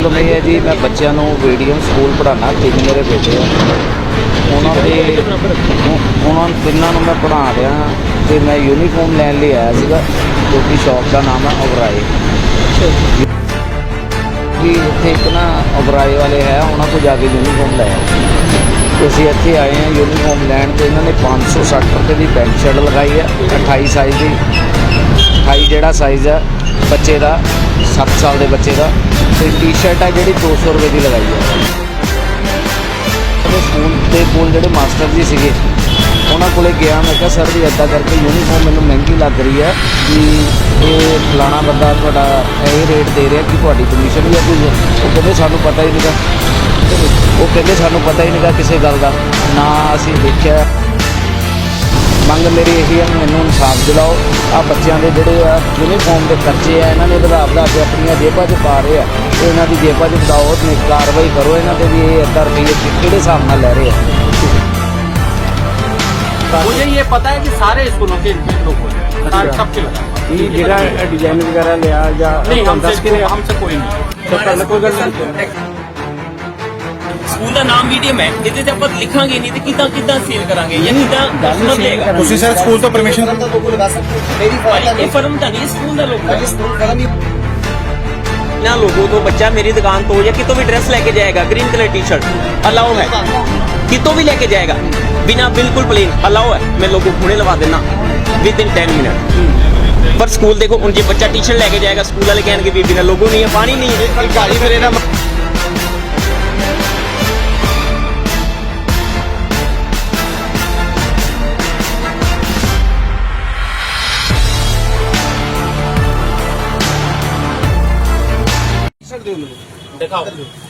Problem ਇਹ ਹੈ ਜੀ, ਮੈਂ ਬੱਚਿਆਂ ਨੂੰ ਮੀਡੀਅਮ ਸਕੂਲ ਪੜ੍ਹਾਉਣਾ, ਤਿੰਨ ਮੇਰੇ ਬੇਟੇ ਆ। ਉਹਨਾਂ ਦੇ ਉਹਨਾਂ ਤਿੰਨਾਂ ਨੂੰ ਮੈਂ ਪੜ੍ਹਾ ਰਿਹਾ, ਤੇ ਮੈਂ ਯੂਨੀਫਾਰਮ ਲੈਣ ਲਈ ਆਇਆ ਸੀਗਾ ਜੋ ਕਿ ਸ਼ੌਪ ਦਾ ਨਾਮ ਹੈ ਅਬਰਾਏ ਵੀ ਇੱਥੇ ਇੱਕ ਨਾ ਅਬਰਾਏ ਵਾਲੇ ਹੈ, ਉਹਨਾਂ ਤੋਂ ਜਾ ਕੇ ਯੂਨੀਫਾਰਮ ਲੈ ਆਓ। ਅਸੀਂ ਇੱਥੇ ਆਏ ਹਾਂ ਯੂਨੀਫਾਰਮ ਲੈਣ ਤੇ ਇਹਨਾਂ ਨੇ 560 ਰੁਪਏ ਦੀ ਪੈਂਟ ਸ਼ਰਟ ਲਗਾਈ ਹੈ 28 ਸਾਈਜ਼ ਦੀ। 28 ਜਿਹੜਾ ਸਾਈਜ਼ ਹੈ ਬੱਚੇ ਦਾ। 7 ਸਾਲ ਦੇ ਬੱਚੇ ਦਾ ਤੇ ਟੀ-ਸ਼ਰਟ ਆ ਜਿਹੜੀ 200 ਰੁਪਏ ਦੀ ਲਗਾਈ ਹੈ ਉਹਦੇ ਸਕੂਲ ਦੇ ਕੋਲ ਜਿਹੜੇ ਮਾਸਟਰ ਜੀ ਸੀਗੇ, ਉਹਨਾਂ ਕੋਲੇ ਗਿਆ, ਮੈਂ ਕਿਹਾ, ਸਰ ਵੀ ਇੱਦਾਂ ਕਰਕੇ ਯੂਨੀਫਾਰਮ ਮੈਨੂੰ ਮਹਿੰਗੀ ਲੱਗ ਰਹੀ ਹੈ ਕਿ ਇਹ ਫਲਾਣਾ ਬੰਦਾ ਤੁਹਾਡਾ ਇਹ ਰੇਟ ਦੇ ਰਿਹਾ ਕਿ ਤੁਹਾਡੀ ਕਮਿਸ਼ਨ ਵੀ ਹੈ ਕੋਈ? ਉਹ ਕਹਿੰਦੇ, ਸਾਨੂੰ ਪਤਾ ਹੀ ਨਹੀਂਗਾ ਉਹ ਕਹਿੰਦੇ, ਸਾਨੂੰ ਪਤਾ ਹੀ ਨਹੀਂਗਾ ਕਿਸੇ ਗੱਲ ਦਾ। ਨਾ ਅਸੀਂ ਦੇਖਿਆ ਮੰਗ ਮੇਰੀ ਇਹੀ ਹੈ ਵੀ ਮੈਨੂੰ ਇਨਸਾਫ ਦਿਲਾਓ ਆ ਬੱਚਿਆਂ ਦੇ ਜਿਹੜੇ ਆ ਯੂਨੀਫਾਰਮ ਦੇ ਖਰਚੇ ਆ ਇਹਨਾਂ ਨੇ ਵਧਾ ਵਧਾ ਕੇ ਆਪਣੀਆਂ ਜੇਬਾਂ 'ਚ ਪਾ ਰਹੇ ਆ ਤੇ ਇਹਨਾਂ ਦੀ ਜੇਬਾਂ 'ਚ ਵਧਾਓ ਤੇ ਕਾਰਵਾਈ ਕਰੋ ਇਹਨਾਂ ਤੇ ਵੀ ਇਹ ਅੱਧਾ ਰੁਪਈਏ ਕਿ- ਕਿਹੜੇ ਹਿਸਾਬ ਨਾਲ ਲੈ ਰਹੇ ਆ मुझे ये पता है कि सारे स्कूलों के इनके लोग हैं सारे सबके लगा ਇਹ ਜਿਹੜਾ ਡਿਜ਼ਾਈਨ ਵਗੈਰਾ ਲਿਆ ਜਾਂ नहीं ਤੁਹਾਨੂੰ ਦੱਸ ਕੇ हमसे ਲਿਆ हमसे कोई नहीं ਸਕੂਲ ਦਾ ਨਾਮ ਮੀਡੀਅਮ ਹੈ ਇਹਦੇ ਤੇ ਆਪਾਂ ਲਿਖਾਂਗੇ ਨਹੀਂ ਤੇ ਕਿੱਦਾਂ ਕਿੱਦਾਂ ਸੇਲ ਕਰਾਂਗੇ ਜਾਂ ਕਿੱਦਾਂ ਕਸਟਮਰ ਲਏਗਾ ਤੁਸੀਂ ਸਰ ਸਕੂਲ ਤੋਂ ਪਰਮਿਸ਼ਨ ਭਾਈ ਇਹ ਫਰਮ ਤਾਂ ਨਹੀਂ ਸਕੂਲ ਦਾ ਲੋਕ ਨਾ ਲੋਗੋ ਤੋਂ ਬੱਚਾ ਮੇਰੀ ਦੁਕਾਨ ਤੋਂ ਜਾਂ ਕਿਤੋਂ ਵੀ ਡਰੈਸ ਲੈ ਕੇ ਜਾਏਗਾ green colour T shirt allow है कितों भी लेके जाएगा बिना बिल्कुल प्लेन अलाउ है मैं लोगो हुने लगा देना विद इन टेन मिनट पर स्कूल देखो उनके बच्चा टी शर्ट लेके जाएगा स्कूल वाले कहेंगे भी बिना लोगो नहीं है पानी नहीं है गाड़ी मेरे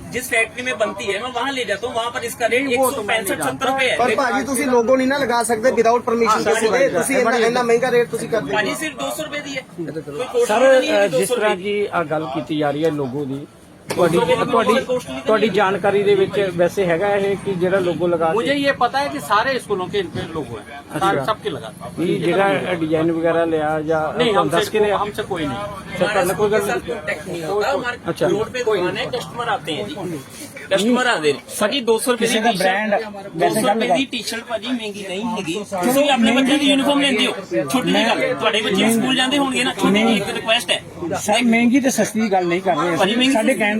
जिस फैक्ट्री में बनती है मैं वहाँ ले जाता हूँ वहाँ पर इसका रेट नहीं, एक वो सौ तो मैं पैंसठ नहीं सत्तर रुपए ਪਰ है ਭਾਜੀ ਤੁਸੀਂ ਲੋਗੋ ਨਹੀਂ ਨਾ ਲਗਾ ਸਕਦੇ ਵਿਦਆਊਟ ਪਰਮਿਸ਼ਨ ਹਾਂ, ਕਿਸੇ ਦੇ ਤੁਸੀਂ ਇੰਨਾ ਇੰਨਾ ਮਹਿੰਗਾ ਰੇਟ ਤੁਸੀਂ ਕਰਦੇ भाजी ਹੋ सिर्फ दो सौ रुपए दी है कोई कोशिश ਸਰ नहीं है ਅ, कि ਜਿਸ 200 ਤਰ੍ਹਾਂ रुपए ਕੀ ਆ ਗੱਲ ਕੀਤੀ ਜਾ ਰਹੀ ਹੈ ਲੋਗੋ ਦੀ ਤੁਹਾਡੀ ਲੋਗੋ ਦੀ ਤੁਹਾਡੀ ਬਹੁਤ costly ਤਾਂ ਤੁਹਾਡੀ ਨਹੀਂ ਹੈ। ਜਾਣਕਾਰੀ ਦੇ ਵਿੱਚ ਵੈਸੇ ਹੈਗਾ ਇਹ ਕਿ ਜਿਹੜਾ ਲੋਗੋ ਲਗਾ ਕੇ मुझे ये पता है कि सारे स्कूलों के इनके लोगो हैं सारे सबके लगा ਇਹ ਜਿਹੜਾ ਡਿਜ਼ਾਈਨ ਵਗੈਰਾ ਲਿਆ ਜਾਂ नहीं ਤੁਹਾਨੂੰ ਦੱਸ ਕੇ हमसे ਲਿਆ हमसे कोई नहीं ਸਰ ਤੁਹਾਨੂੰ ਕੋਈ ਗੱਲ हमारे साथ नहीं contact नहीं होता हमारे अच्छा। रोड पे दुकान है कस्टमर आते हैं जी कस्टमर आते हैं भाजी दो सौ रुपए किसी की का टी brand शर्ट दो वैसे सौ ਗੱਲ रुपए ਕਰ- ਦੀ ਟੀ ਸ਼ਰਟ ਭਾਜੀ ਮਹਿੰਗੀ ਨਹੀਂ ਹੈਗੀ ਤੁਸੀਂ ਆਪਣੇ ਬੱਚੇ ਦੀ ਯੂਨੀਫਾਰਮ ਲੈਂਦੇ ਹੋ ਛੋਟੀ ਜਿਹੀ ਗੱਲ ਤੁਹਾਡੇ ਬੱਚੇ ਸਕੂਲ ਜਾਂਦੇ ਹੋਣਗੇ ਨਾ ਛੋਟੀ ਜਿਹੀ ਇੱਕ ਰਿਕੁਐਸਟ ਹੈ ਸਰ ਮਹਿੰਗੀ ਤੇ ਸਸਤੀ ਦੀ ਗੱਲ ਨਹੀਂ ਕਰ ਰਹੇ ਭਾਜੀ, ਅਸੀਂ। ਮਹਿੰਗੀ ਸਾਡੇ ਸਸਤੀ- ਕਹਿਣ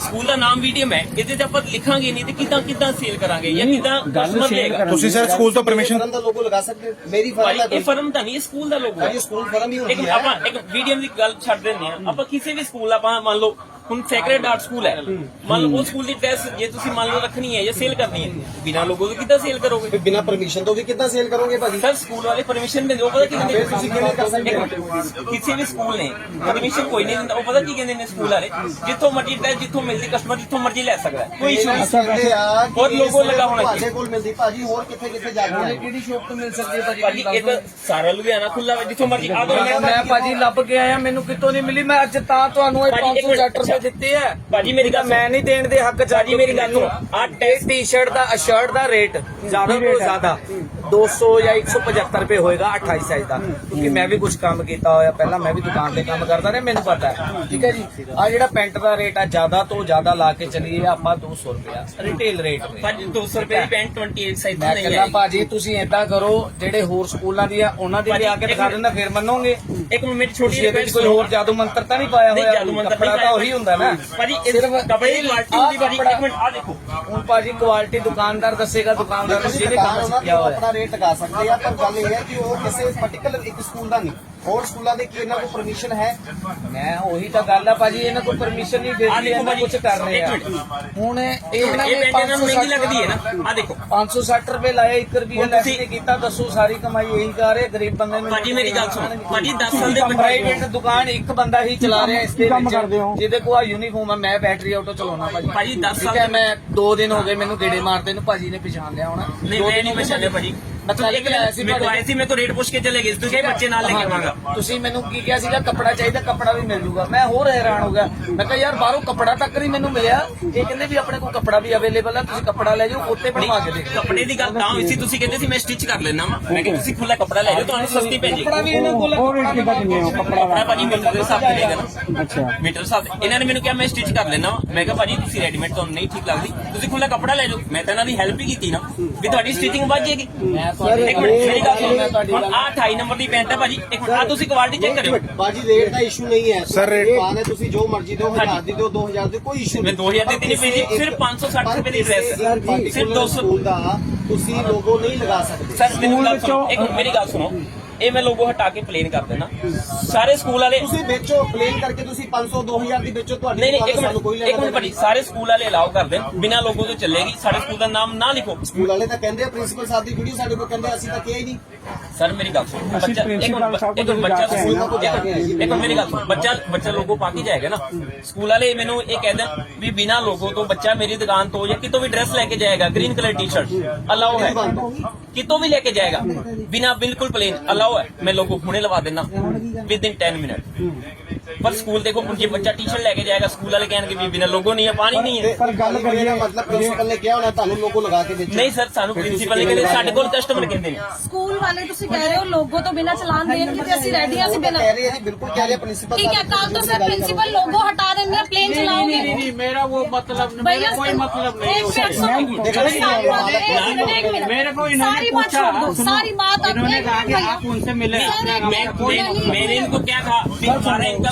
ਸਕੂਲ ਦਾ ਨਾਮ ਮੀਡੀਅਮ ਹੈ ਇਹਦੇ ਤੇ ਆਪਾਂ ਲਿਖਾਂਗੇ ਨਹੀਂ ਤੇ ਕਿੱਦਾਂ ਕਿੱਦਾਂ ਸੇਲ ਕਰਾਂਗੇ ਜਾਂ ਕਿੱਦਾਂ ਕਸਟਮਰ ਲਏਗਾ ਤੁਸੀਂ ਸਰ ਸਕੂਲ ਤੋਂ ਪਰਮਿਸ਼ਨ ਦਾ ਲੋਗੋ ਲਗਾ ਸਕਦੇ ਹੋ। ਮੇਰੀ ਫਰਮ ਹੈ ਇਹ ਫਰਮ ਤਾਂ ਨਹੀਂ ਇਹ ਸਕੂਲ ਦਾ ਲੋਗੋ ਹੈ ਭਾਜੀ ਸਕੂਲ ਫਰਮ ਹੀ ਹੁੰਦੀ ਹੈ। ਆਪਾਂ ਇੱਕ ਮੀਡੀਅਮ ਦੀ ਗੱਲ ਛੱਡ ਦਿੰਦੇ ਆ ਆਪਾਂ ਕਿਸੇ ਵੀ ਸਕੂਲ ਆਪਾਂ ਮੰਨ ਲਓ ਹੁਣ ਸੈਕਰਡ ਆਰਟ ਸਕੂਲ ਹੈ। ਮੰਨ ਲਓ ਉਹ ਸਕੂਲ ਦੀ ਡਰੈਸ ਜੇ ਤੁਸੀਂ ਮੰਨ ਲਓ ਰੱਖਣੀ ਹੈ ਜਾਂ ਸੇਲ ਕਰਨੀ ਹੈ ਬਿਨਾ ਲੋਗੋ ਤੋਂ ਕਿੱਦਾਂ ਸੇਲ ਕਰੋਗੇ? ਫਿਰ ਬਿਨਾ ਪਰਮਿਸ਼ਨ ਤੋਂ ਵੀ ਕਿੱਦਾਂ ਸੇਲ ਕਰੋਗੇ ਭਾਜੀ? ਸਰ ਸਕੂਲ ਵਾਲੇ ਪਰਮਿਸ਼ਨ ਦਿੰਦੇ ਉਹ ਪਤਾ ਕੀ ਕਹਿੰਦੇ ਫਿਰ ਤੁਸੀਂ ਕਿਵੇਂ ਕਰ ਸਕਦੇ ਹੋ? ਕਿਸੇ ਵੀ ਸਕੂਲ ਨੇ ਪਰਮਿਸ਼ਨ ਕੋਈ ਨਹੀਂ ਦਿੰਦਾ ਉਹ ਪਤਾ ਕੀ ਕਹਿੰਦੇ ਨੇ ਸਕੂਲ ਵਾਲੇ? ਜਿੱਥੋਂ ਮਰਜ਼ੀ ਡਰੈਸ ਜਿੱਥੋਂ ਮਿਲਦੀ ਕਸਟਮਰ ਜਿੱਥੋਂ ਮਰਜ਼ੀ ਲੈ ਸਕਦਾ। ਕੋਈ ਇਸ਼ੂ ਨਹੀਂ। ਹੋਰ ਲੋਗੋ ਲੱਗਾ ਹੋਣਾ ਤੁਹਾਡੇ ਚਾਹੀਦਾ ਕੋਲ ਮਿਲਦੀ? ਭਾਜੀ ਹੋਰ ਕਿੱਥੇ ਕਿੱਥੇ ਜਾ ਕੇ ਕਿਹੜੀ ਸ਼ੋਪ ਤੋਂ ਮਿਲ ਸਕਦੀ ਹੈ ਭਾਜੀ? ਇਹ ਤਾਂ ਸਾਰਾ ਲੁਧਿਆਣਾ ਖੁੱਲਾ ਜਿੱਥੋਂ ਮਰਜ਼ੀ ਆ ਦੋ ਮੈਂ ਭਾਜੀ ਲੱਭ ਕੇ ਆਇਆ ਮੈਨੂੰ ਕਿਤੋਂ ਨਹੀਂ ਮਿਲੀ ਮੈਂ ਅੱਜ ਤਾਂ ਤੁਹਾਨੂੰ ਇਹ ਭਾਜੀ ਇੱਕ 560 ਰੁਪਏ ਦਿੱਤੇ ਆ। ਭਾਜੀ ਮੇਰੀ ਗੱਲ ਮੈਂ ਨਹੀਂ ਦੇਣ ਦੇ ਹੱਕ ਚ ਭਾਜੀ ਮੇਰੀ ਗੱਲ ਸੁਣੋ। ਆ ਟੀ-ਸ਼ਰਟ ਦਾ ਸ਼ਰਟ ਦਾ ਰੇਟ ਜ਼ਿਆਦਾ ਤੋਂ ਜ਼ਿਆਦਾ। 200 ਜਾਂ 175 ਰੁਪਏ ਹੋਏਗਾ 28 ਸਾਈਜ਼ ਦਾ। ਕਿਉਂਕਿ ਮੈਂ ਵੀ ਕੁਝ ਕੰਮ ਕੀਤਾ ਹੋਇਆ ਪਹਿਲਾਂ ਮੈਂ ਵੀ ਦੁਕਾਨ ਤੇ ਕੰਮ ਕਰਦਾ ਰਿਹਾ ਮੈਨੂੰ ਪਤਾ ਹੈ। ਠੀਕ ਹੈ ਜੀ? ਆ ਜਿਹੜਾ ਪੈਂਟ ਦਾ ਰੇਟ ਆ ਜ਼ਿਆਦਾ ਤੋਂ ਜ਼ਿਆਦਾ ਲਾ ਕੇ ਚੱਲੀਏ ਆਪਾਂ 200 ਰੁਪਿਆ ਰਿਟੇਲ ਰੇਟ ਤੇ। ਭਾਜੀ 200 ਰੁਪਏ ਦੀ ਪੈਂਟ 28 ਸਾਈਜ਼ ਮੈਂ ਨਹੀਂ ਕਹਿੰਦਾ ਹੈ ਭਾਜੀ ਤੁਸੀਂ ਏਦਾਂ ਕਰੋ ਜਿਹੜੇ ਹੋਰ ਸਕੂਲਾਂ ਦੀ ਆ ਉਹਨਾਂ ਦੀ ਵੀ ਆ ਕੇ ਦਿਖਾ ਦਿੰਦਾ ਫਿਰ ਮੰਨੋਗੇ? ਇੱਕ ਮਿੰਟ ਛੋਟੀ ਵਿੱਚ ਕੋਈ ਹੋਰ ਜਾਦੂ ਮੰਤਰ ਤਾਂ ਨਹੀਂ ਪਾਇਆ ਹੋਇਆ? ਜਾਦੂ ਮੰਤਰ ਕੱਪੜਾ ਤਾਂ ਉਹੀ ਹੁੰਦਾ। ਨਾ। ਭਾਜੀ ਸਿਰਫ ਕੱਪੜੇ ਦੀ ਕੁਆਲਿਟੀ ਹੁੰਦੀ ਭਾਜੀ ਇੱਕ ਮਿੰਟ ਆ ਦੇਖੋ। ਹੁਣ ਭਾਜੀ ਕੁਆਲਿਟੀ ਦੁਕਾਨਦਾਰ ਦੱਸੇਗਾ ਦੁਕਾਨਦਾਰ ਨੂੰ ਜਿਹਨੇ ਕੰਮ ਸਿੱਖਿਆ ਹੋਇਆ। ਆਪਣਾ ਰੇਟ ਲਗਾ ਸਕਦੇ ਆ ਪਰ ਗੱਲ ਇਹ ਹੈ ਕਿ ਉਹ ਕਿਸੇ ਪਾਰਟਿਕੂਲਰ ਇੱਕ ਸਕੂਲ ਦਾ ਨਹੀਂ। ਹੋਰ ਸਕੂਲਾਂ ਦੇ ਕੀ ਇਹਨਾਂ ਕੋਲ ਪਰਮਿਸ਼ਨ ਹੈ? ਮੈਂ ਉਹੀ ਤਾਂ ਗੱਲ ਆ ਭਾਜੀ ਇਹਨਾਂ ਕੋਲ ਪਰਮਿਸ਼ਨ ਨਹੀਂ ਰਹੀ ਦੇਖੋ ਇਹਨਾਂ ਭਾਜੀ, ਕੁਝ ਕਰ ਰਹੇ ਆ। ਮਿੰਟ। ਹੁਣ ਇਹ ਇਹਨਾਂ ਇਹ ਨੇ ਪੈਂਟ ਇਹਨਾਂ ਨੂੰ ਮਹਿੰਗੀ 560 ਲੱਗਦੀ ਹੈ ਨਾ। ਆ ਦੇਖੋ। 560 ਰੁਪਏ ਲਾਇਆ 1 ਰੁਪਿਆ ਹੁਣ ਲੈਸ ਤੁਸੀਂ- ਨਹੀਂ ਕੀਤਾ ਦੱਸੋ ਸਾਰੀ ਕਮਾਈ ਇਹੀ ਕਰ ਰਹੇ ਗਰੀਬ ਬੰਦੇ ਨੂੰ ਭਾਜੀ ਮੇਰੀ ਗੱਲ ਸੁਣੋ। ਭਾਜੀ 10 ਸਾਲ ਦੇ ਬੱਚੇ ਪ੍ਰਾਈਵੇਟ ਦੁਕਾਨ ਇੱਕ ਬੰਦਾ ਹੀ ਚਲਾ ਰਿਹਾ ਇਸ ਦੇ ਕੰਮ ਵਿੱਚ। ਕਰਦੇ ਹੋ? ਜਿਹਦੇ ਕੋਲ ਆ ਯੂਨੀਫਾਰਮ ਆ ਮੈਂ ਬੈਟਰੀ ਆਟੋ ਚਲਾਉਣਾ ਭਾਜੀ। ਭਾਜੀ, ਦਸ ਠੀਕ ਸਾਲ ਹੈ ਦੇ- ਮੈਂ 2 ਦਿਨ ਹੋ ਗਏ ਮੈਨੂੰ ਗੇੜੇ ਮਾਰਦੇ ਨੂੰ ਭਾਜੀ ਨੇ ਪਛਾਣ ਲਿਆ ਹੋਣਾ। ਨਹੀਂ ਦੋ ਮੈਂ ਦਿਨ ਨਹੀਂ ਹੋ ਗਏ ਪਛਾਣਿਆ ਭਾਜੀ। ਇੱਕ ਸੀ ਮੈਂ ਤੁਹਾਡੇ ਆਇਆ ਸੀ ਮੈਂ ਤਾਂ ਰੇਟ ਪੁੱਛ ਕੇ ਚਲੇ ਗਏ ਸੀ। ਤੁਸੀਂ ਕਿਹਾ ਬੱਚੇ ਨਾਲ ਲੈ ਕੇ ਆਵਾਂਗਾ। ਤੁਸੀਂ ਮੈਨੂੰ ਕੀ ਕਿਹਾ ਸੀਗਾ ਕੱਪੜਾ ਚਾਹੀਦਾ ਕੱਪੜਾ ਵੀ ਮਿਲ ਜੂਗਾ। ਮੈਂ ਹੋਰ ਹੈਰਾਨ ਹੋ ਗਿਆ। ਮੈਂ ਕਿਹਾ ਯਾਰ ਬਾਹਰੋਂ ਕੱਪੜਾ ਤੱਕ ਨਹੀਂ ਮੈਨੂੰ ਮਿਲਿਆ। ਇਹ ਕਹਿੰਦੇ ਵੀ ਆਪਣੇ ਕੋਲ ਕੱਪੜਾ ਵੀ ਅਵੇਲੇਬਲ ਹੈ ਤੁਸੀਂ ਕੱਪੜਾ ਲੈ ਜਾਓ ਉੱਤੇ ਬਣਵਾ ਕੇ ਦੇ ਕੱਪੜੇ ਦੀ ਗੱਲ ਤਾਂ ਹੋਈ ਸੀ। ਤੁਸੀਂ ਕਹਿੰਦੇ ਸੀ ਮੈਂ ਸਟਿਚ ਕਰ ਲੈਣਾ ਮੈਂ ਕਿਹਾ ਤੁਸੀਂ ਖੁੱਲਾ ਕੱਪੜਾ ਲੈ ਜਾਓ ਤੁਹਾਨੂੰ ਸਸਤੀ ਪੈ ਜਾਏਗੀ ਕੱਪੜਾ ਵੀ ਇਹਨਾਂ ਕੋਲ ਉਹ ਰੇਟ ਕਿੱਦਾਂ ਦਿੰਦੇ ਹੋ ਕੱਪੜਾ ਕੱਪੜਾ ਭਾਜੀ ਮੀਟਰ ਦੇ ਹਿਸਾਬ ਤੇ ਦੇਗਾ ਨਾ ਅੱਛਾ। ਮੀਟਰ ਹਿਸਾਬ ਤੇ। ਇਹਨਾਂ ਨੇ ਮੈਨੂੰ ਕਿਹਾ ਮੈਂ ਸਟਿਚ ਕਰ ਲੈਣਾ ਮੈਂ ਕਿਹਾ ਭਾਜੀ ਤੁਸੀਂ ਰੈਡੀਮੇਡ ਤੁਹਾਨੂੰ ਨਹੀਂ ਠੀਕ ਲੱਗਦੀ। ਤੁਸੀਂ ਖੁੱਲਾ ਕੱਪੜਾ ਲੈ ਜਾਓ। ਮੈਂ ਤਾਂ ਇਹਨਾਂ ਦੀ ਹੈਲਪ ਹੀ ਕੀਤੀ ਨਾ। ਵੀ ਤੁਹਾਡੀ ਸਟਿਚਿੰਗ ਵੱਧ ਜਾਏਗੀ। ਮੈਂ ਤੁਹਾਡੀ ਇੱਕ ਮਿੰਟ ਮੇਰੀ ਗੱਲ ਮੈਂ ਤੁਹਾਡੀ ਸੁਣੋ ਗੱਲ- ਹੁਣ ਆਹ 28 ਨੰਬਰ ਦੀ ਪੈਂਟ ਹੈ ਭਾਜੀ। ਇੱਕ ਮਿੰਟ ਆ ਤੁਸੀਂ ਕੁਆਲਿਟੀ ਚੈੱਕ ਕਰਿਓ। ਬਾਜੀ ਰੇਟ ਦਾ ਇਸ਼ੂ ਨਹੀਂ ਹੈ। ਸਰ ਰੇਟ ਹੈ ਤੁਸੀਂ ਜੋ ਮਰਜ਼ੀ ਦਿਓ 1000 ਦੀ ਦਿਓ 2000 ਦੀ ਕੋਈ ਇਸ਼ੂ ਮੈਂ 2000 ਦੀ ਨਹੀਂ ਭੇਜੀ, ਸਿਰਫ 560 ਰੁਪਏ ਦੀ ਹੈ। ਸਿਰਫ 200 ਸਕੂਲ ਦਾ ਤੁਸੀਂ ਲੋਗੋ ਨਹੀਂ ਲਗਾ ਸਕਦੇ। ਸਰ ਮੈਨੂੰ ਗੱਲ ਸੁਣੋ ਇੱਕ ਮੇਰੀ ਗੱਲ ਸੁਣੋ। ਇਹ ਮੈਂ ਲੋਗੋ ਹਟਾ ਕੇ ਪਲੇਨ ਕਰ ਦੇਣਾ। ਸਾਰੇ ਸਕੂਲ ਵਾਲੇ ਤੁਸੀਂ ਵੇਚੋ ਪਲੇਨ ਕਰਕੇ ਤੁਸੀਂ 500 2000 ਦੀ ਵੇਚੋ ਤੁਹਾਡੀ ਨਹੀਂ ਨਹੀਂ ਇੱਕ ਸਾਨੂੰ ਕੋਈ ਮਿੰਟ ਇੱਕ ਲੈਣਾ ਮਿੰਟ ਭਾਜੀ ਸਾਰੇ ਸਕੂਲ ਵਾਲੇ ਅਲਾਉ ਕਰ ਦੇਣ ਬਿਨਾਂ ਲੋਗੋ ਤੋਂ ਚੱਲੇਗੀ ਸਾਡੇ ਸਕੂਲ ਦਾ ਨਾਮ ਨਾ ਲਿਖੋ। ਸਕੂਲ ਵਾਲੇ ਤਾਂ ਕਹਿੰਦੇ ਆ ਪ੍ਰਿੰਸੀਪਲ ਸਾਹਿਬ ਦੀ ਵੀਡੀਓ ਸਾਡੇ ਕੋਲ ਕਹਿੰਦੇ ਅਸੀਂ ਤਾਂ ਕਿਹਾ ਹੀ ਨਹੀਂ। ਸਰ ਮੇਰੀ ਗੱਲ ਸੁਣੋ ਬੱਚਾ ਇੱਕ ਬੱਚਾ ਸਕੂਲ ਹਾਂ। ਤੋਂ ਜਾ ਕੇ ਇੱਕ ਮਿੰਟ ਮੇਰੀ ਗੱਲ ਸੁਣੋ ਬੱਚਾ ਬੱਚਾ ਲੋਗੋ ਪਾ ਕੇ ਜਾਏਗਾ ਨਾ। ਸਕੂਲ ਵਾਲੇ ਮੈਨੂੰ ਇਹ ਕਹਿ ਦੇਣ ਵੀ ਬਿਨਾਂ ਲੋਗੋ ਤੋਂ ਬੱਚਾ ਮੇਰੀ ਦੁਕਾਨ ਤੋਂ ਜਾਂ ਕਿਤੋਂ ਵੀ ਡਰੈਸ ਲੈ ਕੇ ਜਾਏਗਾ ਗ੍ਰੀਨ ਕਲਰ ਟੀ-ਸ਼ਰਟ ਅਲਾਉ ਹੈ। ਕਿਤੋਂ ਵੀ ਲੈ ਕੇ ਜਾਏਗਾ? ਬਿਨਾਂ ਬਿਲਕੁਲ ਪਲੇਨ ਅਲਾਉ ਹੈ। ਮੈਂ ਲੋਗੋ ਹੁਣੇ ਲਵਾ ਦੇਣਾ ਵਿਦ ਇਨ 10 ਮਿੰਟ ਪਰ ਸਕੂਲ ਦੇਖੋ ਜੇ ਬੱਚਾ ਟੀ-ਸ਼ਰਟ ਲੈ ਕੇ ਜਾਏਗਾ ਸਕੂਲ ਵਾਲੇ ਕਹਿਣਗੇ ਵੀ ਬਿਨਾਂ ਲੋਗੋ ਨਹੀਂ ਹੈ ਪਾਣੀ ਨਹੀਂ ਹੈ ਪਰ ਗੱਲ ਕਰੀਏ ਮਤਲਬ ਪ੍ਰਿੰਸੀਪਲ ਨੇ ਕਿਹਾ ਹੋਣਾ ਤੁਹਾਨੂੰ ਲੋਗੋ ਲਗਾ ਕੇ ਵੇਚੋ ਨਹੀਂ ਸਰ ਸਾਨੂੰ ਪ੍ਰਿੰਸੀਪਲ ਨੇ ਕਹਿੰਦੇ ਸਾਡੇ ਕੋਲ ਕਸਟਮਰ ਕਹਿੰਦੇ ਨੇ ਸਕੂਲ ਵਾਲੇ ਤੁਸੀਂ ਕਹਿ ਰਹੇ ਹੋ ਲੋਗੋ ਤੋਂ ਬਿਨਾ ਚਲਾਨ ਦੇਣਗੇ ਤੇ ਅਸੀਂ ਰੈਡੀ ਹਾਂ ਅਸੀਂ ਬਿਨਾ ਕਹਿ ਰਹੇ ਆ ਜੀ ਬਿਲਕੁਲ ਕਹਿ ਰਹੇ ਪ੍ਰਿੰਸੀਪਲ ठीक है कल तो सर प्रिंसिपल लोगो हटा देंगे प्लेन चलाओगे ਮੇਰਾ ਉਹ ਮਤਲਬ भैया कोई मतलब नहीं एक मिनट सुनो सारी बात एक मिनट एक मिनट मेरे को इन्होंने सारी बात पूछा, छोड़ दो सुनो, सारी बात अब इन्होंने एक कहा मिनट कि भैया। आप उनसे मिले सर, अपने एक काम मिनट, मैं मैं- मैंने इनको क्या कहा भी हमारा इनका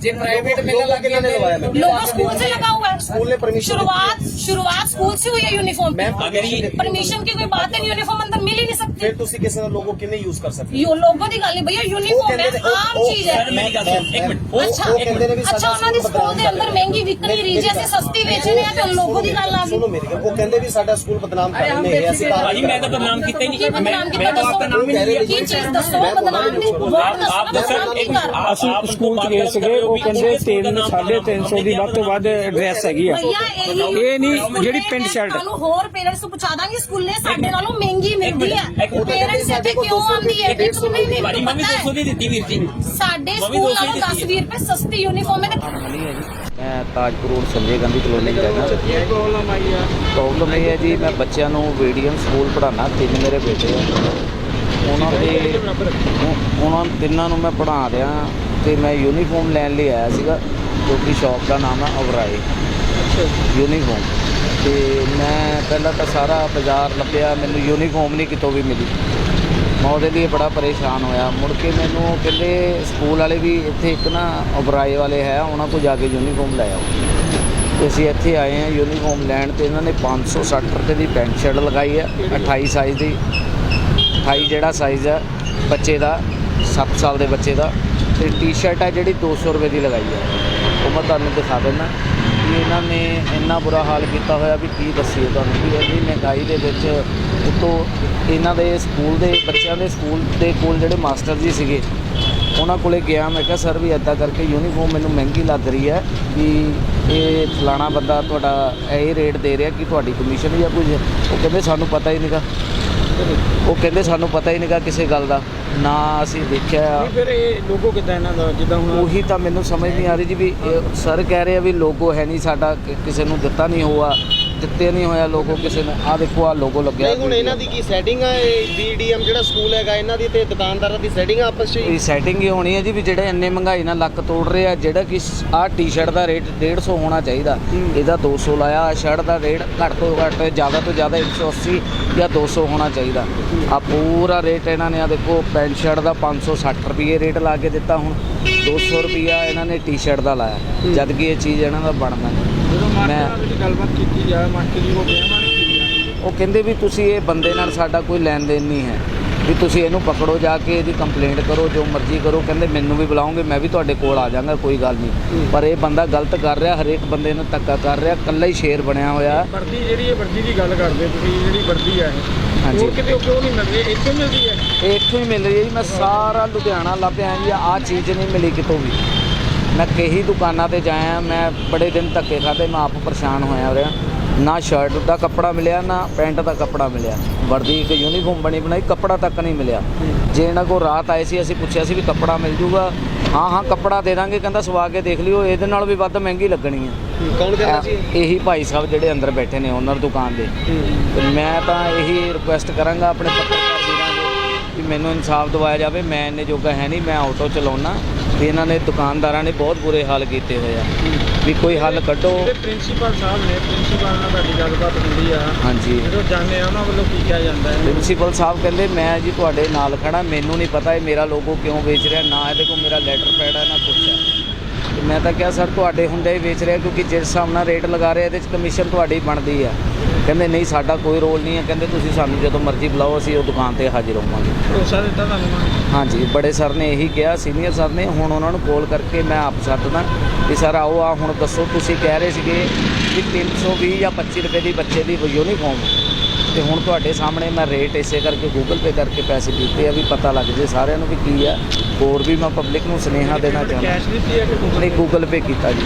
लगवाया ਜੇ ਪ੍ਰਾਈਵੇਟ ਮੇਲਾ ਲੱਗ किन्होंने लगवाया मैम? लोगो स्कूल से लगा हुआ है स्कूल ने permission शुरुआत शुरुआत स्कूल से हुई है यूनिफॉर्म मैम, की अगर ये परमिशन की कोई बात है यूनिफॉर्म अंदर मिल ही नहीं सकती ਫਿਰ ਤੁਸੀਂ ਕਿਸੇ ਦਾ ਲੋਗੋ ਕਿਵੇਂ ਯੂਜ਼ ਕਰ ਸਕਦੇ यो लोगों की गल नहीं भैया यूनिफॉर्म है ਕਹਿੰਦੇ ਨੇ, ਉਹ- आम ਉਹ- चीज सर है मेरी गल सुन एक मिनट वो अच्छा ਉਹ ਕਹਿੰਦੇ ਨੇ ਵੀ अच्छा ਸਾਡਾ ਉਹਨਾਂ ਦੀ ਸਕੂਲ ਦੇ ਅੰਦਰ ਮਹਿੰਗੀ ਵਿਕ ਨਹੀਂ ਰਹੀ ਜੇ ਅਸੀਂ ਸਸਤੀ ਵੇਚਣੀ ਹੈ ਤੇ ਲੋਗੋ ਦੀ ਗੱਲ ਆ ਸੁਣੋ ਗਈ ਮੇਰੀ ਗੱਲ ਉਹ ਕਹਿੰਦੇ ਵੀ ਸਾਡਾ ਸਕੂਲ ਬਦਨਾਮ ਕਰ ਰਹੇ ਨੇ ਅਸੀਂ ਤਾਂ भाजी मैं तो बदनाम किया ही ਕੀ नहीं मैं ਬਦਨਾਮ ਕੀਤਾ मैं तो आपका नाम ही नहीं लिया ਕੀ ਚੀਜ਼ ਦੱਸੋ ਬਦਨਾਮ ਨਹੀਂ ਵੋਟ ਦੱਸੋ आप ਬਦਨਾਮ ਨਹੀਂ ਕਰ ਅਸੀਂ ਸਕੂਲ ਚ ਗਏ ਸੀਗੇ ਉਹ ਕਹਿੰਦੇ 3 350 ਦੀ ਵੱਧ ਤੋਂ ਵੱਧ ਡਰੈਸ ਹੈਗੀ ਆ। ਇਹ ਨਹੀਂ ਜਿਹੜੀ ਪਿੰਡ ਸ਼ਰਟ ਹੋਰ ਪੇਰੈਂਟਸ ਨੂੰ ਪੁੱਛਾ ਦਾਂਗੇ ਸਕੂਲੇ ਸਾਡੇ ਨਾਲੋਂ ਮਹਿੰਗੀ ਮਿਲਦੀ ਹੈ। ਪੇਰੈਂਟਸ ਇੱਥੇ ਕਿਉਂ ਆਉਂਦੀ ਹੈ? ਕਿ ਤੁਸੀਂ ਨਹੀਂ ਮੈਨੂੰ ਮੰਮੀ ਪਤਾ 200 ਦਿੱਤੀ ਵੀਰ ਜੀ। ਸਾਡੇ ਸਕੂਲ ਨਾਲੋਂ 10 ਵੀਹ ਰੁਪਏ ਸਸਤੀ ਯੂਨੀਫਾਰਮ ਹੈ। ਮੈਂ ਤਾਜਪੁਰ ਰੋਡ ਸੰਜੇ ਗਾਂਧੀ ਕਲੋਨੀ ਦਾ ਰਹਿਣਾ ਪ੍ਰੋਬਲਮ ਇਹ ਹੈ ਜੀ ਮੈਂ ਬੱਚਿਆਂ ਨੂੰ ਮੀਡੀਅਮ ਸਕੂਲ ਪੜ੍ਹਾਉਣਾ। ਤਿੰਨ ਮੇਰੇ ਬੇਟੇ ਆ। ਉਹਨਾਂ ਦੇ ਉਹਨਾਂ ਤਿੰਨਾਂ ਨੂੰ ਮੈਂ ਪੜਾ ਰਿਹਾ ਤੇ ਮੈਂ ਯੂਨੀਫਾਰਮ ਲੈਣ ਲਈ ਆਇਆ ਸੀਗਾ ਜੋ ਕਿ ਸ਼ਾਪ ਦਾ ਨਾਮ ਹੈ ਅਵਰਾਏ। ਯੂਨੀਫਾਰਮ ਤੇ ਮੈਂ ਪਹਿਲਾਂ ਤਾਂ ਸਾਰਾ ਬਾਜ਼ਾਰ ਲੱਭਿਆ ਮੈਨੂੰ ਯੂਨੀਫਾਰਮ ਨਹੀਂ ਕਿਤੋਂ ਵੀ ਮਿਲੀ। ਮੈਂ ਉਹਦੇ ਲਈ ਬੜਾ ਪਰੇਸ਼ਾਨ ਹੋਇਆ। ਮੁੜ ਕੇ ਮੈਨੂੰ ਕਹਿੰਦੇ ਸਕੂਲ ਵਾਲੇ ਵੀ ਇੱਥੇ ਇੱਕ ਨਾ ਅਬਰਾਏ ਵਾਲੇ ਹੈ ਉਹਨਾਂ ਕੋਲ ਜਾ ਕੇ ਯੂਨੀਫਾਰਮ ਲੈ ਆਓ। ਤੇ ਅਸੀਂ ਇੱਥੇ ਆਏ ਹਾਂ ਯੂਨੀਫਾਰਮ ਲੈਣ ਤੇ ਇਹਨਾਂ ਨੇ 560 ਰੁਪਏ ਦੀ ਪੈਂਟ ਸ਼ਰਟ ਲਗਾਈ ਹੈ 28 ਸਾਈਜ਼ ਦੀ। 28 ਜਿਹੜਾ ਸਾਈਜ਼ ਹੈ ਬੱਚੇ ਦਾ 7 ਸਾਲ ਦੇ ਬੱਚੇ ਦਾ। ਤੇ ਟੀ-ਸ਼ਰਟ ਹੈ ਜਿਹੜੀ 200 ਰੁਪਏ ਦੀ ਲਗਾਈ ਹੈ ਉਹ ਮੈਂ ਤੁਹਾਨੂੰ ਦਿਖਾ ਦਿੰਦਾ। ਕਿ ਇਹਨਾਂ ਨੇ ਇੰਨਾ ਬੁਰਾ ਹਾਲ ਕੀਤਾ ਹੋਇਆ ਵੀ ਕੀ ਦੱਸੀਏ ਤੁਹਾਨੂੰ? ਵੀ ਇੰਨੀ ਮਹਿੰਗਾਈ ਦੇ ਵਿੱਚ ਉਤੋਂ ਇਹਨਾਂ ਦੇ ਸਕੂਲ ਦੇ ਬੱਚਿਆਂ ਦੇ ਸਕੂਲ ਦੇ ਕੋਲ ਜਿਹੜੇ ਮਾਸਟਰ ਜੀ ਸੀਗੇ, ਉਹਨਾਂ ਕੋਲੇ ਗਿਆ। ਮੈਂ ਕਿਹਾ, ਸਰ ਵੀ ਐਦਾਂ ਕਰਕੇ ਯੂਨੀਫਾਰਮ ਮੈਨੂੰ ਮਹਿੰਗੀ ਲੱਗ ਰਹੀ ਹੈ ਵੀ ਇਹ ਫਲਾਣਾ ਬੰਦਾ ਤੁਹਾਡਾ ਇਹ ਰੇਟ ਦੇ ਰਿਹਾ ਕਿ ਤੁਹਾਡੀ ਕਮਿਸ਼ਨ ਜਾਂ ਕੁਝ? ਉਹ ਕਹਿੰਦੇ, ਸਾਨੂੰ ਪਤਾ ਹੀ ਨਹੀਂਗਾ ਉਹ ਕਹਿੰਦੇ, ਸਾਨੂੰ ਪਤਾ ਹੀ ਨਹੀਂਗਾ ਕਿਸੇ ਗੱਲ ਦਾ। ਨਾ ਅਸੀਂ ਦੇਖਿਆ। ਨਹੀਂ ਫਿਰ ਇਹ ਲੋਗੋ ਕਿਦਾਂ ਇਹਨਾਂ ਦਾ? ਜਿੱਦਾਂ ਹੁਣ ਉਹੀ ਤਾਂ ਮੈਨੂੰ ਸਮਝ ਨਹੀਂ ਆ ਰਹੀ ਜੀ ਵੀ ਸਰ ਕਹਿ ਰਹੇ ਆ ਵੀ ਲੋਗੋ ਹੈ ਨਹੀਂ ਸਾਡਾ ਕਿ- ਕਿਸੇ ਨੂੰ ਦਿੱਤਾ ਨਹੀਂ ਹੋਆ। ਦਿੱਤੇ ਨਹੀਂ ਹੋਇਆ ਲੋਗੋ ਕਿਸੇ ਨੂੰ। ਆ ਦੇਖੋ ਆ ਲੋਗੋ ਲੱਗਿਆ ਨਹੀਂ ਹੁਣ ਇਹਨਾਂ ਦੀ ਕੀ ਸੈਟਿੰਗ ਆ? ਇਹ ਬੀਡੀਐਮ ਜਿਹੜਾ ਸਕੂਲ ਹੈਗਾ ਇਹਨਾਂ ਦੀ ਤੇ ਦੁਕਾਨਦਾਰਾਂ ਦੀ ਸੈਟਿੰਗ ਆ ਆਪਸ 'ਚ ਹੀ ਇਹ ਸੈਟਿੰਗ ਹੀ ਹੋਣੀ ਹੈ ਜੀ ਵੀ ਜਿਹੜੇ ਇੰਨੇ ਮਹਿੰਗਾਈ ਨਾਲ ਲੱਕ ਤੋੜ ਰਹੇ ਆ ਜਿਹੜਾ ਕਿ ਆਹ ਟੀ-ਸ਼ਰਟ ਦਾ ਰੇਟ 150 ਹੋਣਾ ਚਾਹੀਦਾ। ਇਹਦਾ 200 ਲਾਇਆ ਆਹ ਸ਼ਰਟ ਦਾ ਰੇਟ ਘੱਟ ਤੋਂ ਘੱਟ ਜ਼ਿਆਦਾ ਤੋਂ ਜ਼ਿਆਦਾ 180 ਜਾਂ 200 ਹੋਣਾ ਚਾਹੀਦਾ। ਆ ਪੂਰਾ ਰੇਟ ਇਹਨਾਂ ਨੇ ਆ ਦੇਖੋ ਪੈਂਟ ਸ਼ਰਟ ਦਾ 560 ਰੁਪਏ ਰੇਟ ਲਾ ਕੇ ਦਿੱਤਾ ਹੁਣ। 200 ਰੁਪਿਆ ਇਹਨਾਂ ਨੇ ਟੀ-ਸ਼ਰਟ ਦਾ ਲਾਇਆ। ਜਦ ਕਿ ਇਹ ਚੀਜ਼ ਇਹਨਾਂ ਦਾ ਬਣਦਾ ਨਹੀਂ। ਮੈਂ- ਵਿੱਚ ਗੱਲਬਾਤ ਕੀਤੀ ਜਾਏ ਮਾਸਟਰ ਜੀ ਕੋ ਗਿਆ ਉਹ ਕਹਿੰਦੇ ਵੀ ਤੁਸੀਂ ਇਹ ਬੰਦੇ ਨਾਲ ਸਾਡਾ ਕੋਈ ਲੈਣ ਦੇਣ ਨਹੀਂ ਹੈ। ਵੀ ਤੁਸੀਂ ਇਹਨੂੰ ਪਕੜੋ ਜਾ ਕੇ ਇਹਦੀ ਕੰਪਲੇਂਟ ਕਰੋ ਜੋ ਮਰਜ਼ੀ ਕਰੋ। ਕਹਿੰਦੇ ਮੈਨੂੰ ਵੀ ਬੁਲਾਓਗੇ ਮੈਂ ਵੀ ਤੁਹਾਡੇ ਕੋਲ ਆ ਜਾਵਾਂਗਾ ਕੋਈ ਗੱਲ ਨਹੀਂ। ਪਰ ਇਹ ਬੰਦਾ ਗਲਤ ਕਰ ਰਿਹਾ ਹਰੇਕ ਬੰਦੇ ਨੂੰ ਧੱਕਾ ਕਰ ਰਿਹਾ ਕੱਲਾ ਹੀ ਸ਼ੇਰ ਬਣਿਆ ਹੋਇਆ। ਵਰਦੀ ਜਿਹੜੀ ਇਹ ਵਰਦੀ ਦੀ ਗੱਲ ਕਰਦੇ ਤੁਸੀਂ ਜਿਹੜੀ ਵਰਦੀ ਆ ਇਹ। ਹਾਂਜੀ। ਹੋਰ ਕਿਤੇ ਕਿਉਂ ਨਹੀਂ ਮਿਲਦੀ ਇੱਥੇ ਮਿਲਦੀ ਹੈ। ਇੱਥੋਂ ਹੀ ਮਿਲ ਰਹੀ ਹੈ ਜੀ ਮੈਂ ਸਾਰਾ ਲੁਧਿਆਣਾ ਲੱਭਿਆ ਜੀ ਆਹ ਚੀਜ਼ ਨਹੀਂ ਮਿਲੀ ਕਿਤੋਂ ਵੀ। ਮੈਂ ਕਈ ਦੁਕਾਨਾਂ ਤੇ ਜਾਇਆ ਮੈਂ ਬੜੇ ਦਿਨ ਧੱਕੇ ਖਾਦੇ ਮੈਂ ਆਪ ਪਰੇਸ਼ਾਨ ਹੋਇਆ ਰਿਹਾ। ਨਾ ਸ਼ਰਟ ਦਾ ਕੱਪੜਾ ਮਿਲਿਆ ਨਾ ਪੈਂਟ ਦਾ ਕੱਪੜਾ ਮਿਲਿਆ। ਵਰਦੀ ਇੱਕ ਯੂਨੀਫਾਰਮ ਬਣੀ ਬਣਾਈ ਕੱਪੜਾ ਤੱਕ ਨਹੀਂ ਮਿਲਿਆ। ਜੇ ਇਹਨਾਂ ਕੋਲ ਰਾਤ ਆਏ ਸੀ ਅਸੀਂ ਪੁੱਛਿਆ ਸੀ ਵੀ ਕੱਪੜਾ ਮਿਲ ਜੂਗਾ? ਹਾਂ ਹਾਂ ਕੱਪੜਾ ਦੇ ਦਾਂਗੇ ਕਹਿੰਦਾ ਸਵਾ ਕੇ ਦੇਖ ਲਿਓ ਇਹਦੇ ਨਾਲ ਵੀ ਵੱਧ ਮਹਿੰਗੀ ਲੱਗਣੀ ਹੈ ਕੌਣ ਕਹਿੰਦਾ ਸੀ? ਇਹੀ ਭਾਈ ਸਾਹਿਬ ਜਿਹੜੇ ਅੰਦਰ ਬੈਠੇ ਨੇ ਓਨਰ ਦੁਕਾਨ ਦੇ। ਤੇ ਮੈਂ ਤਾਂ ਇਹੀ ਰਿਕੁਐਸਟ ਕਰਾਂਗਾ ਆਪਣੇ ਪੱਤਰਕਾਰ ਵੀਰਾਂ ਦੇ ਕਿ ਮੈਨੂੰ ਇਨਸਾਫ ਦਿਵਾਇਆ ਜਾਵੇ ਮੈਂ ਇੰਨੇ ਜੋਗਾ ਹੈ ਨਹੀਂ ਮੈਂ ਆਟੋ ਚਲਾਉਣਾ ਵੀ ਇਹਨਾਂ ਨੇ ਦੁਕਾਨਦਾਰਾਂ ਨੇ ਬਹੁਤ ਬੁਰੇ ਹਾਲ ਕੀਤੇ ਹੋਏ ਆ। ਵੀ ਕੋਈ ਹੱਲ ਕੱਢੋ। ਤੇ ਪ੍ਰਿੰਸੀਪਲ ਸਾਹਿਬ ਨੇ ਪ੍ਰਿੰਸੀਪਲ ਨਾਲ ਤੁਹਾਡੀ ਗੱਲਬਾਤ ਹੁੰਦੀ ਆ। ਹਾਂਜੀ। ਜਦੋਂ ਜਾਂਦੇ ਆ ਉਹਨਾਂ ਵੱਲੋਂ ਕੀ ਕਿਹਾ ਜਾਂਦਾ ਹੈ? ਪ੍ਰਿੰਸੀਪਲ ਸਾਹਿਬ ਕਹਿੰਦੇ ਮੈਂ ਜੀ ਤੁਹਾਡੇ ਨਾਲ ਖੜਾ ਮੈਨੂੰ ਨਹੀਂ ਪਤਾ ਇਹ ਮੇਰਾ ਲੋਗੋ ਕਿਉਂ ਵੇਚ ਰਿਹਾ ਨਾ ਇਹਦੇ ਕੋਲ ਮੇਰਾ ਲੈਟਰ ਪੈਡ ਹੈ ਨਾ ਕੁਛ ਹੈ ਤੇ ਮੈਂ ਤਾਂ ਕਿਹਾ ਸਰ ਤੁਹਾਡੇ ਹੁੰਦੇ ਹੀ ਵੇਚ ਰਿਹਾ ਕਿਉਂਕਿ ਜਿਸ ਹਿਸਾਬ ਨਾਲ ਰੇਟ ਲਗਾ ਰਹੇ ਇਹਦੇ 'ਚ ਕਮਿਸ਼ਨ ਤੁਹਾਡੀ ਬਣਦੀ ਆ। ਕਹਿੰਦੇ ਨਹੀਂ ਸਾਡਾ ਕੋਈ ਰੋਲ ਨਹੀਂ ਹੈ ਕਹਿੰਦੇ ਤੁਸੀਂ ਸਾਨੂੰ ਜਦੋਂ ਮਰਜ਼ੀ ਬੁਲਾਓ ਅਸੀਂ ਉਹ ਦੁਕਾਨ ਤੇ ਹਾਜ਼ਰ ਹੋਵਾਂਗੇ। ਭਰੋਸਾ ਦਿੱਤਾ ਤੁਹਾਨੂੰ? ਹਾਂਜੀ ਬੜੇ ਸਰ ਨੇ ਇਹੀ ਕਿਹਾ ਸੀਨੀਅਰ ਸਰ ਨੇ। ਹੁਣ ਉਹਨਾਂ ਨੂੰ ਕਾਲ ਕਰਕੇ ਮੈਂ ਆਪ ਸੱਦਦਾ ਵੀ ਸਰ ਆਓ ਆ ਹੁਣ ਦੱਸੋ ਤੁਸੀਂ ਕਹਿ ਰਹੇ ਸੀਗੇ ਕਿ 320 ਜਾਂ 25 ਰੁਪਏ ਦੀ ਬੱਚੇ ਦੀ ਯੂਨੀਫਾਰਮ ਤੇ ਹੁਣ ਤੁਹਾਡੇ ਸਾਹਮਣੇ ਮੈਂ ਰੇਟ ਇਸੇ ਕਰਕੇ ਗੂਗਲ ਪੇ ਕਰਕੇ ਪੈਸੇ ਦਿੱਤੇ ਆ ਵੀ ਪਤਾ ਲੱਗ ਜੇ ਸਾਰਿਆਂ ਨੂੰ ਵੀ ਕੀ ਆ। ਹੋਰ ਵੀ ਮੈਂ ਪਬਲਿਕ ਨੂੰ ਸੁਨੇਹਾ ਦੇਣਾ ਚਾਹੁੰਦਾ। ਕੈਸ਼ ਦਿੱਤੀ ਹੈ ਕਿ Google ਨਹੀਂ ਗੂਗਲ ਪੇ ਕੀਤਾ ਜੀ।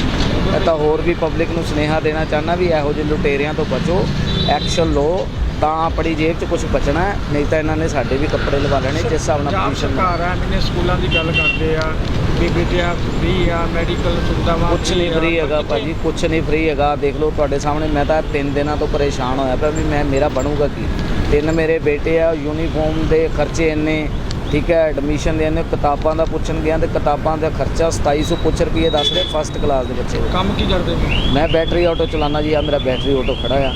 ਮੈਂ ਤਾਂ ਹੋਰ ਵੀ ਪਬਲਿਕ ਨੂੰ ਸੁਨੇਹਾ ਦੇਣਾ ਚਾਹੁੰਦਾ ਵੀ ਇਹੋ ਜਿਹੇ ਲੁਟੇਰਿਆਂ ਤੋਂ ਬਚੋ ਐਕਸ਼ਨ ਲਓ। ਤਾਂ ਆਪਣੀ ਜੇਬ 'ਚ ਕੁਝ ਬਚਣਾ ਹੈ, ਨਹੀਂ ਤਾਂ ਇਹਨਾਂ ਨੇ ਸਾਡੇ ਵੀ ਕੱਪੜੇ ਲਵਾ ਲੈਣੇ ਜਿਸ ਹਿਸਾਬ ਨਾਲ ਪੰਜਾਬ pollution ਸਰਕਾਰ ਆ ਮੈਨੇ ਸਕੂਲਾਂ ਦੀ ਗੱਲ ਕਰਦੇ ਆ ਵੀ ਵਿਦਿਆ ਫ੍ਰੀ ਆ ਮੈਡੀਕਲ ਸੁਵਿਧਾਵਾਂ ਕੁਛ ਨਹੀਂ free ਆ, ਫ੍ਰੀ ਹੈਗਾ ਭਾਜੀ ਕੁਛ ਨਹੀਂ ਫ੍ਰੀ ਹੈਗਾ ਦੇਖ ਲਓ ਤੁਹਾਡੇ ਸਾਹਮਣੇ ਮੈਂ ਤਾਂ ਤਿੰਨ ਦਿਨਾਂ ਤੋਂ ਪਰੇਸ਼ਾਨ ਹੋਇਆ ਪਿਆ ਵੀ ਮੈਂ ਮੇਰਾ ਬਣੂਗਾ ਕੀ? ਤਿੰਨ ਮੇਰੇ ਬੇਟੇ ਆ ਯੂਨੀਫਾਰਮ ਦੇ ਖਰਚੇ ਇੰਨੇ ਠੀਕ ਹੈ ਐਡਮਿਸ਼ਨ ਦੇ ਇੰਨੇ ਕਿਤਾਬਾਂ ਦਾ ਪੁੱਛਣ ਗਿਆ ਤੇ ਕਿਤਾਬਾਂ ਦਾ ਖਰਚਾ 2700 ਕੁਛ ਰੁਪਏ ਦੱਸ ਰਹੇ ਫਸਟ ਕਲਾਸ ਦੇ ਬੱਚੇ ਦਾ। ਕੰਮ ਕੀ ਕਰਦੇ ਹੋ ਮੈਂ ਬੈਟਰੀ ਆਟੋ ਚਲਾਉਣਾ ਜੀ ਆ ਮੇਰਾ ਬੈਟਰੀ ਆਟੋ ਖੜਾ ਆ।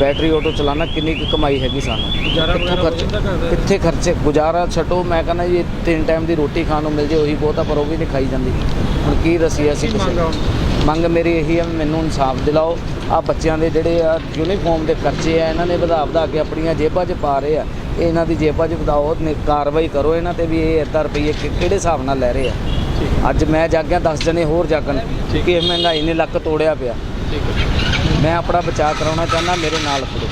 ਬੈਟਰੀ ਆਟੋ ਚਲਾਉਣਾ ਕਿੰਨੀ ਕੁ ਕਮਾਈ ਹੈਗੀ ਸਾਨੂੰ? ਗੁਜ਼ਾਰਾ ਕਿੱਥੋਂ ਵਗੈਰਾ ਖਰਚ ਹੋ? ਕਿੱਥੇ ਖਰਚੇ? ਗੁਜ਼ਾਰਾ ਛੱਡੋ ਮੈਂ ਕਹਿੰਦਾ ਜੀ ਤਿੰਨ ਟਾਈਮ ਦੀ ਰੋਟੀ ਖਾਣ ਨੂੰ ਮਿਲ ਜੇ ਉਹੀ ਬਹੁਤ ਆ ਪਰ ਉਹ ਵੀ ਨਹੀਂ ਖਾਈ ਜਾਂਦੀ। ਹੁਣ ਕੀ ਦਸੀਏ ਅਸੀਂ ਕੀ ਮੰਗ ਆ ਕਿਸੇ ਮੰਗ ਮੇਰੀ ਇਹੀ ਆ ਵੀ ਮੈਨੂੰ ਇਨਸਾਫ ਦਿਲਾਓ। ਆ ਬੱਚਿਆਂ ਦੇ ਜਿਹੜੇ ਆ ਯੂਨੀਫਾਰਮ ਦੇ ਖਰਚੇ ਆ ਇਹਨਾਂ ਨੇ ਵਧਾ ਵਧਾ ਕੇ ਆਪਣੀਆਂ ਜੇਬਾਂ 'ਚ ਪਾ ਰਹੇ ਆ। ਇਹਨਾਂ ਦੀ ਜੇਬਾਂ 'ਚ ਵਧਾਓ ਨੇ ਕਾਰਵਾਈ ਕਰੋ ਇਹਨਾਂ ਤੇ ਵੀ ਇਹ ਇੱਦਾਂ ਰੁਪਈਏ ਕਿ- ਕਿਹੜੇ ਹਿਸਾਬ ਨਾਲ ਲੈ ਰਹੇ ਆ। ਅੱਜ ਮੈਂ ਜਾਗਿਆ 10 ਜਣੇ ਹੋਰ ਜਾਗਣ ਕਿ ਇਹ ਮਹਿੰਗਾਈ ਨੇ ਲੱਕ ਤੋੜਿਆ ਪਿਆ। ਮੈਂ ਆਪਣਾ ਬਚਾਅ ਕਰਾਉਣਾ ਚਾਹੁੰਦਾ ਮੇਰੇ ਨਾਲ ਖੜੋ।